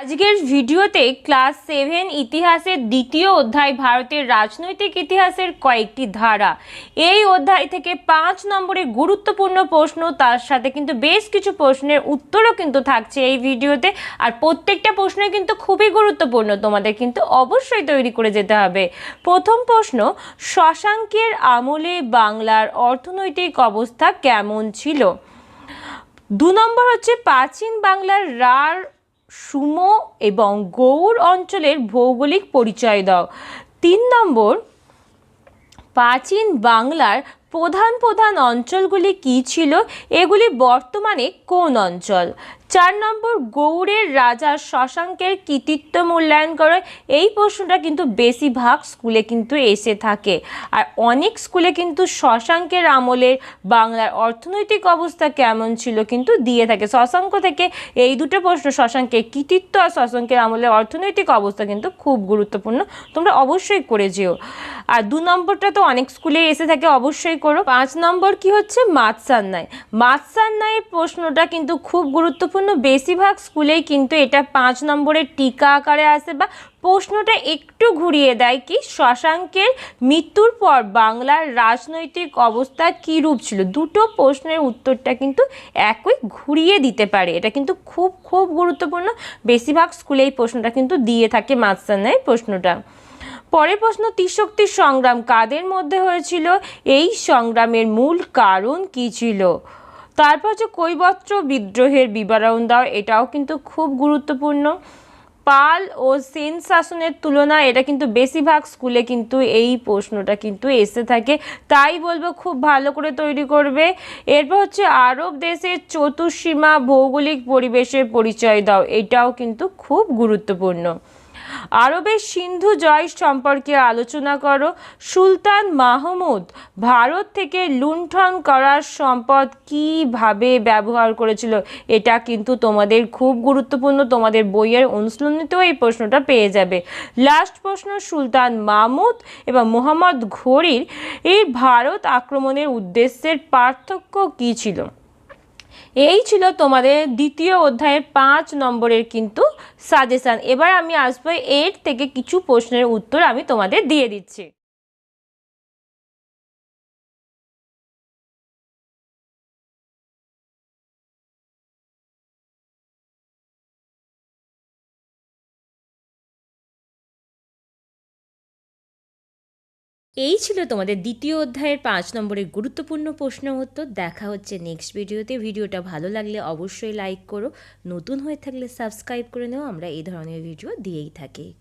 আজকের ভিডিওতে class seven ইতিহাসের দ্বিতীয় অধ্যায় ভারতের রাজনৈতিক ইতিহাসের কয়েকটি ধারা। এই অধ্যায় থেকে পাঁচ নম্বরের গুরুত্বপূর্ণ প্রশ্ন, তার সাথে কিন্তু বেশ কিছু প্রশ্নের উত্তরও কিন্তু থাকছে এই ভিডিওতে। আর প্রত্যেকটা প্রশ্নই কিন্তু খুবই গুরুত্বপূর্ণ, তোমাদের কিন্তু অবশ্যই তৈরি করে যেতে হবে। প্রথম প্রশ্ন, শশাঙ্কের আমলে বাংলার অর্থনৈতিক অবস্থা কেমন ছিল? দু নম্বর হচ্ছে, প্রাচীন বাংলার রার সুমো এবং গৌর অঞ্চলের ভৌগোলিক পরিচয় দাও। তিন নম্বর প্রাচীন বাংলার প্রধান প্রধান অঞ্চলগুলি কী ছিল? এগুলি বর্তমানে কোন অঞ্চল? চার নম্বর, গৌড়ের রাজা শশাঙ্কের কৃতিত্ব মূল্যায়ন করো। এই প্রশ্নটা কিন্তু বেশিরভাগ স্কুলে কিন্তু এসে থাকে। আর অনেক স্কুলে কিন্তু শশাঙ্কের আমলের বাংলার অর্থনৈতিক অবস্থা কেমন ছিল কিন্তু দিয়ে থাকে। শশাঙ্ক থেকে এই দুটো প্রশ্ন, শশাঙ্কের কৃতিত্ব আর শশাঙ্কের আমলের অর্থনৈতিক অবস্থা কিন্তু খুব গুরুত্বপূর্ণ। তোমরা অবশ্যই করে যেও। আর দু নম্বরটা তো অনেক স্কুলে এসে থাকে, অবশ্যই করো। পাঁচ নম্বর কি হচ্ছে? মাতসান্নায় মাতসান্নায়ের প্রশ্নটা কিন্তু খুব গুরুত্বপূর্ণ। বেশিরভাগ স্কুলেই কিন্তু এটা পাঁচ নম্বরের টিকা আকারে আসে বা প্রশ্নটা একটু ঘুরিয়ে দেয় কি, শশাঙ্কের মৃত্যুর পর বাংলার রাজনৈতিক অবস্থা কী রূপ ছিল? দুটো প্রশ্নের উত্তরটা কিন্তু একই ঘুরিয়ে দিতে পারে। এটা কিন্তু খুব খুব গুরুত্বপূর্ণ। বেশিরভাগ স্কুলে এই প্রশ্নটা কিন্তু দিয়ে থাকে মাতসান্নায় প্রশ্নটা। পরের প্রশ্ন ত্রিশক্তির সংগ্রাম কাদের মধ্যে হয়েছিল? এই সংগ্রামের মূল কারণ কী ছিল? তারপর হচ্ছে কৈবত্র বিদ্রোহের বিবরণ দাও, এটাও কিন্তু খুব গুরুত্বপূর্ণ। পাল ও সেন শাসনের তুলনা এটা কিন্তু বেশিরভাগ স্কুলে কিন্তু এই প্রশ্নটা কিন্তু এসে থাকে। তাই বলব খুব ভালো করে তৈরি করবে। এরপর হচ্ছে আরব দেশের চতুর্সীমা ভৌগোলিক পরিবেশের পরিচয় দাও, এটাও কিন্তু খুব গুরুত্বপূর্ণ। আরবের সিন্ধু জয় সম্পর্কে আলোচনা করো। সুলতান মাহমুদ, ভারত থেকে লুণ্ঠন করার সম্পদ কীভাবে ব্যবহার করেছিল, এটা কিন্তু তোমাদের খুব গুরুত্বপূর্ণ, তোমাদের বইয়ের অনুশীলনীতেও এই প্রশ্নটা পেয়ে যাবে। লাস্ট প্রশ্ন, সুলতান মাহমুদ এবং মোহাম্মদ ঘড়ির এই ভারত আক্রমণের উদ্দেশ্যের পার্থক্য কী ছিল? এই ছিল তোমাদের দ্বিতীয় অধ্যায়ের পাঁচ নম্বরের কিন্তু সাজেশান এবার আমি আসব এর থেকে কিছু প্রশ্নের উত্তর আমি তোমাদের দিয়ে দিচ্ছি। এই ছিল তোমাদের দ্বিতীয় অধ্যায়ের পাঁচ নম্বরের গুরুত্বপূর্ণ প্রশ্ন উত্তর। দেখা হচ্ছে নেক্সট ভিডিওতে ভিডিওটা ভালো লাগলে অবশ্যই লাইক করো। নতুন হয়ে থাকলে সাবস্ক্রাইব করে নেও। আমরা এই ধরনের ভিডিও দিয়েই থাকি।